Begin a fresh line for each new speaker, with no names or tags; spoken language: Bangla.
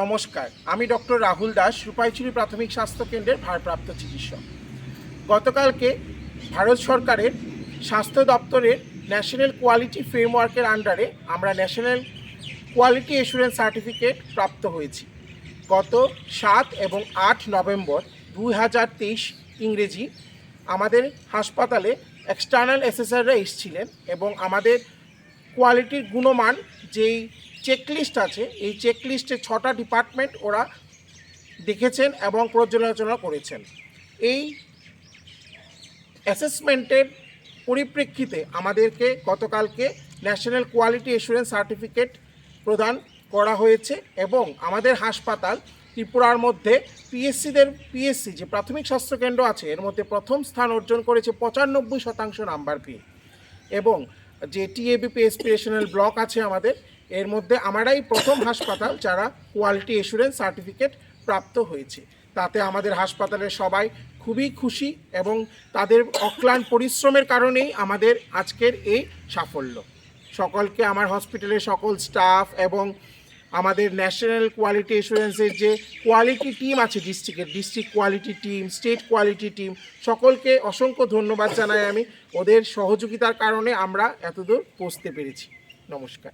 নমস্কার। আমি ডক্টর রাহুল দাস, রূপাইচুরি প্রাথমিক স্বাস্থ্য কেন্দ্রের ভারপ্রাপ্ত চিকিৎসক। গতকালকে ভারত সরকারের স্বাস্থ্য দপ্তরের ন্যাশনাল কোয়ালিটি ফ্রেমওয়ার্কের আন্ডারে আমরা ন্যাশনাল কোয়ালিটি এসুরেন্স সার্টিফিকেট প্রাপ্ত হয়েছি। গত সাত এবং আট নভেম্বর দুই হাজার তেইশ ইংরেজি আমাদের হাসপাতালে এক্সটার্নাল এসেসাররা এসেছিলেন এবং আমাদের কোয়ালিটির গুণমান যেই চেকলিস্ট আছে। এই চেকলিস্টে ছটা ডিপার্টমেন্ট ওরা দেখেছেন এবং পর্যালোচনা করেছেন। এই অ্যাসেসমেন্টের পরিপ্রেক্ষিতে আমাদেরকে গতকালকে ন্যাশনাল কোয়ালিটি এসুরেন্স সার্টিফিকেট প্রদান করা হয়েছে এবং আমাদের হাসপাতাল ত্রিপুরার মধ্যে পিএসসিদের পিএসসি যে প্রাথমিক স্বাস্থ্যকেন্দ্র আছে, এর মধ্যে প্রথম স্থান অর্জন করেছে পঁচানব্বই শতাংশ নাম্বার পেয়ে। এবং যে টিএবিপি এসপিরেশনাল ব্লক আছে আমাদের এর মধ্যে আমারাই প্রথম হাসপাতাল যারা কোয়ালিটি এসুরেন্স সার্টিফিকেট প্রাপ্ত হয়েছে। তাতে আমাদের হাসপাতালের সবাই খুবই খুশি এবং তাদের অক্লান পরিশ্রমের কারণেই আমাদের আজকের এই সাফল্য। সকলকে আমার হসপিটালের সকল স্টাফ এবং আমাদের ন্যাশনাল কোয়ালিটি এসুরেন্সের যে কোয়ালিটি টিম আছে ডিস্ট্রিক্টের district quality team state quality team সকলকে অসংখ্য ধন্যবাদ জানাই আমি। ওদের সহযোগিতার কারণে আমরা এতদূর পৌঁছতে পেরেছি। নমস্কার।